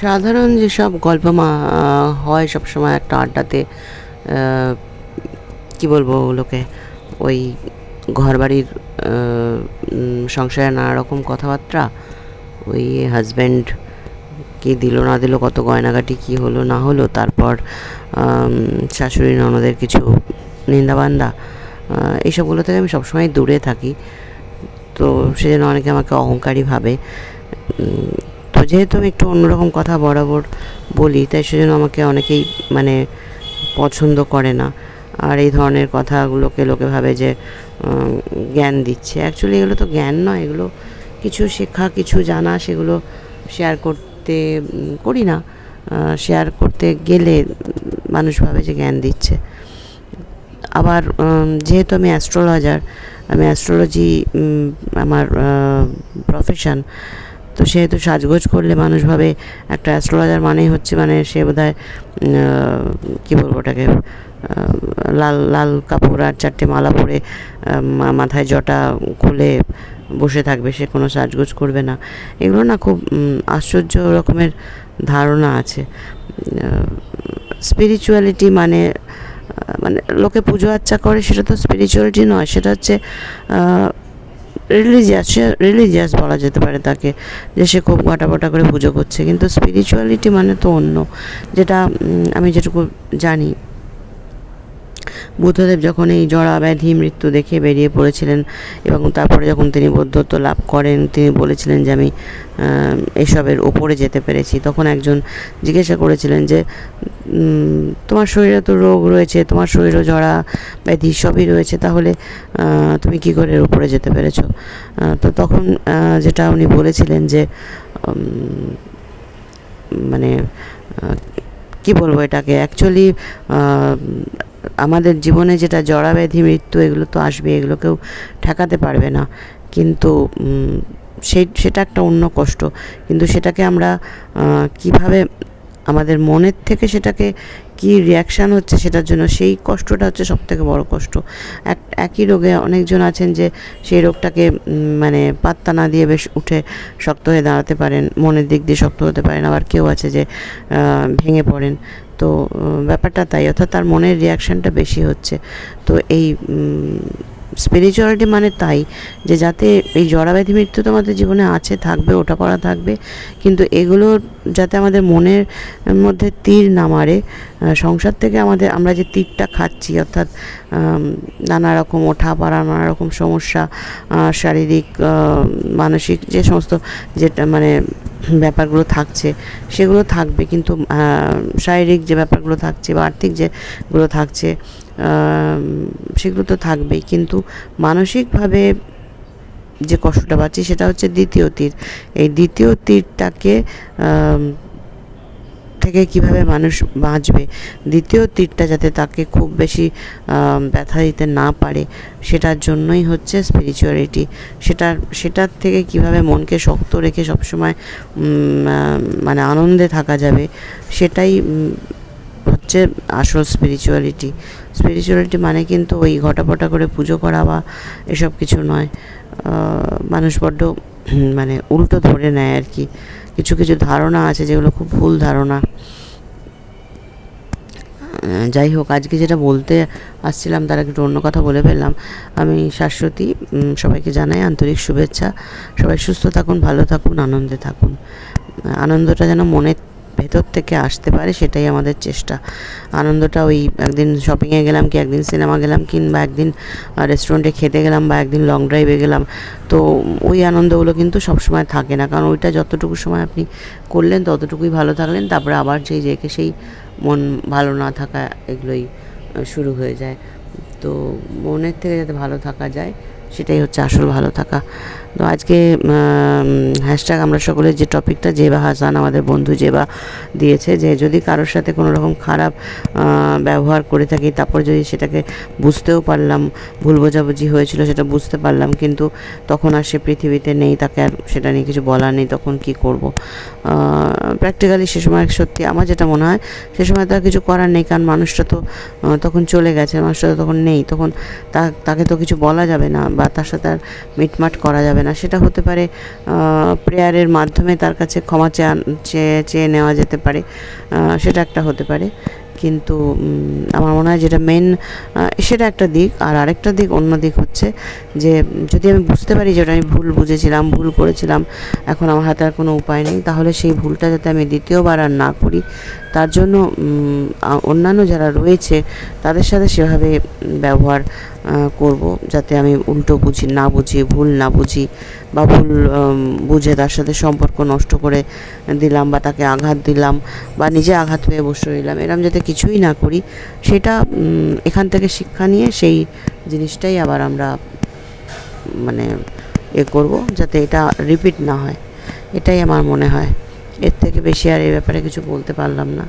সাধারণ যেসব গল্প মা হয় সবসময় একটা আড্ডাতে কি বলব ওগুলোকে, ওই ঘরবাড়ির সংসারে নানা রকম কথাবার্তা, ওই হাজব্যান্ড কি দিল না দিল কত গয়নাগাটি, কি হলো না হলো, তারপর শাশুড়ি ননদের কিছু নিন্দাবান্দা এইসবগুলো থেকে আমি সবসময় দূরে থাকি। তো সেজন্য অনেকে আমাকে অহংকারী ভাবে তো যেহেতু আমি একটু অন্যরকম কথা বরাবর বলি, তাই সেজন্য আমাকে অনেকেই মানে পছন্দ করে না। আর এই ধরনের কথাগুলোকে লোকে ভাবে যে জ্ঞান দিচ্ছে। অ্যাকচুয়ালি এগুলো তো জ্ঞান নয়, এগুলো কিছু শেখা, কিছু জানা, সেগুলো শেয়ার করতে করি না। শেয়ার করতে গেলে মানুষ ভাবে যে জ্ঞান দিচ্ছে। আবার যেহেতু আমি অ্যাস্ট্রোলজার আমি অ্যাস্ট্রোলজি আমার প্রফেশন তো সেহেতু সাজগোজ করলে মানুষ ভাবে একটা অ্যাস্ট্রোলজার মানেই হচ্ছে মানে সে বোধ হয় কী বলব ওটাকে লাল লাল কাপড় আর চারটে মালা পরে মাথায় জটা খুলে বসে থাকবে, সে কোনো সাজগোজ করবে না। এগুলো না খুব আশ্চর্য রকমের ধারণা আছে। স্পিরিচুয়ালিটি মানে মানে লোকে পুজো আর্চা করে সেটা তো স্পিরিচুয়ালিটি নয়, সেটা হচ্ছে রিলিজিয়াস সে রিলিজিয়াস বলা যেতে পারে তাকে, যে সে খুব ঘটাপটা করে পুজো করছে। কিন্তু স্পিরিচুয়ালিটি মানে তো অন্য। যেটা আমি যেটুকু জানি বুদ্ধদেব যখন এই জড়া ব্যাধি মৃত্যু দেখে বেরিয়ে পড়েছিলেন এবং তারপরে যখন তিনি বৌদ্ধত্ব লাভ করেন, তিনি বলেছিলেন যে আমি এসবের ওপরে যেতে পেরেছি। তখন একজন জিজ্ঞাসা করেছিলেন যে তোমার শরীরে তো রোগ রয়েছে, তোমার শরীরও জড়া ব্যাধি সবই রয়েছে, তাহলে তুমি কি করে এর উপরে যেতে পেরেছ? তো তখন যেটা উনি বলেছিলেন যে মানে কি বলব এটাকে? অ্যাকচুয়ালি আমাদের জীবনে যেটা জড়াব্যাধি মৃত্যু, এগুলো তো আসবে এগুলো কেউ ঠেকাতে পারবে না। কিন্তু সেই, সেটা একটা অন্য কষ্ট। কিন্তু সেটাকে আমরা কীভাবে আমাদের মনের থেকে সেটাকে কি রিয়াকশান হচ্ছে সেটার জন্য সেই কষ্টটা হচ্ছে সব থেকে বড় কষ্ট। এক, একই রোগে অনেকজন আছেন যে সেই রোগটাকে মানে পাত্তা না দিয়ে বেশ উঠে শক্ত হয়ে দাঁড়াতে পারেন, মনের দিক দিয়ে শক্ত হতে পারেন। আবার কেউ আছে যে ভেঙে পড়েন। তো ব্যাপারটা তাই, অর্থাৎ তার মনের রিয়াকশানটা বেশি হচ্ছে। তো এই স্পিরিচুয়ালিটি মানে তাই, যে যাতে এই জড়াব্যাধি মৃত্যু তো আমাদের জীবনে আছে, থাকবে ওটা পড়া থাকবে, কিন্তু এগুলো যাতে আমাদের মনের মধ্যে তীর না মারে সংসার থেকে আমাদের, আমরা যে তীরটা খাচ্ছি, অর্থাৎ নানা রকম ওঠা পাড়া, নানা রকম সমস্যা শারীরিক মানসিক যে সমস্ত যেটা মানে ব্যাপারগুলো থাকছে, সেগুলো থাকবে, কিন্তু শারীরিক যে ব্যাপারগুলো থাকছে বা আর্থিক যেগুলো থাকছে সেগুলো তো থাকবেই। কিন্তু মানসিকভাবে যে কষ্টটা পাচ্ছি সেটা হচ্ছে দ্বিতীয় তীর। এই দ্বিতীয় তীরটাকে থেকে কীভাবে মানুষ বাঁচবে? দ্বিতীয় তীরটা যাতে তাকে খুব বেশি ব্যথা দিতে না পারে, সেটার জন্যই হচ্ছে স্পিরিচুয়ালিটি সেটার সেটার থেকে কীভাবে মনকে শক্ত রেখে সবসময় মানে আনন্দে থাকা যাবে, সেটাই হচ্ছে আসল স্পিরিচুয়ালিটি স্পিরিচুয়ালিটি মানে কিন্তু ওই ঘটাপটা করে পুজো করা বা এসব কিছু নয়। মানুষ বড্ড মানে উল্টো ধরে নেয় আর কি। কিছু কিছু ধারণা আছে যেগুলো খুব ভুল ধারণা। যাই হোক, আজকে যেটা বলতে আসছিলাম তার একটু অন্য কথা বলে ফেললাম। আমি শাশ্বতী সবাইকে জানাই আন্তরিক শুভেচ্ছা। সবাই সুস্থ থাকুন, ভালো থাকুন, আনন্দে থাকুন। আনন্দটা যেন মনের ভেতর থেকে আসতে পারে, সেটাই আমাদের চেষ্টা। আনন্দটা ওই একদিন শপিংয়ে গেলাম কি, একদিন সিনেমা গেলাম কিংবা একদিন রেস্টুরেন্টে খেতে গেলাম, বা একদিন লং ড্রাইভে গেলাম, তো ওই আনন্দগুলো কিন্তু সবসময় থাকে না। কারণ ওইটা যতটুকু সময় আপনি করলেন, ততটুকুই ভালো থাকলেন, তারপরে আবার সেই যেকে সেই মন ভালো না থাকা এগুলোই শুরু হয়ে যায়। তো মনের থেকে যাতে ভালো থাকা যায়, সেটাই হচ্ছে আসল ভালো থাকা। তো আজকে হ্যাশট্যাগ আমরা সকলের যে টপিকটা জেবা হাসান আমাদের বন্ধু জেবা দিয়েছে, যে যদি কারোর সাথে কোনো রকম খারাপ ব্যবহার করে থাকি, তারপর যদি সেটাকে বুঝতেও পারলাম, ভুল বোঝাবুঝি হয়েছিল সেটা বুঝতে পারলাম, কিন্তু তখন আর সে পৃথিবীতে নেই, তাকে আর সেটা নিয়ে কিছু বলার নেই, তখন কি করব? প্র্যাকটিক্যালি সে সময় সত্যি আমার যেটা মনে হয়, সে সময় তার কিছু করার নেই, কারণ মানুষটা তো তখন চলে গেছে, মানুষটা তখন নেই, তখন তাকে তো কিছু বলা যাবে না, বা তার সাথে আর মিটমাট করা যাবে হবে না। সেটা হতে পারে প্রেয়ারের মাধ্যমে তার কাছে ক্ষমা চেয়ে চেয়ে নেওয়া যেতে পারে সেটা একটা হতে পারে। কিন্তু আমার মনে হয় যেটা মেন সেটা একটা দিক। আর আরেকটা দিক, অন্য দিক হচ্ছে যে, যদি আমি বুঝতে পারি যে ওটা আমি ভুল বুঝেছিলাম, ভুল করেছিলাম, এখন আমার হাতে আর কোনো উপায় নেই, তাহলে সেই ভুলটা যাতে আমি দ্বিতীয়বার আর না করি তার জন্য অন্যান্য যারা রয়েছে, তাদের সাথে সেভাবে ব্যবহার করব যাতে আমি উল্টো বুঝি, না বুঝি, ভুল না বুঝি বা ভুল বুঝে তার সাথে সম্পর্ক নষ্ট করে দিলাম বা তাকে আঘাত দিলাম বা নিজে আঘাত পেয়ে বসে রইলাম। এরম যাতে কিছুই না করি, সেটা এখান থেকে শিক্ষা নিয়ে সেই জিনিসটাই আবার আমরা মানে এ করব যাতে এটা রিপিট না হয়। এটাই আমার মনে হয়। এর থেকে বেশি আর এই ব্যাপারে কিছু বলতে পারলাম না।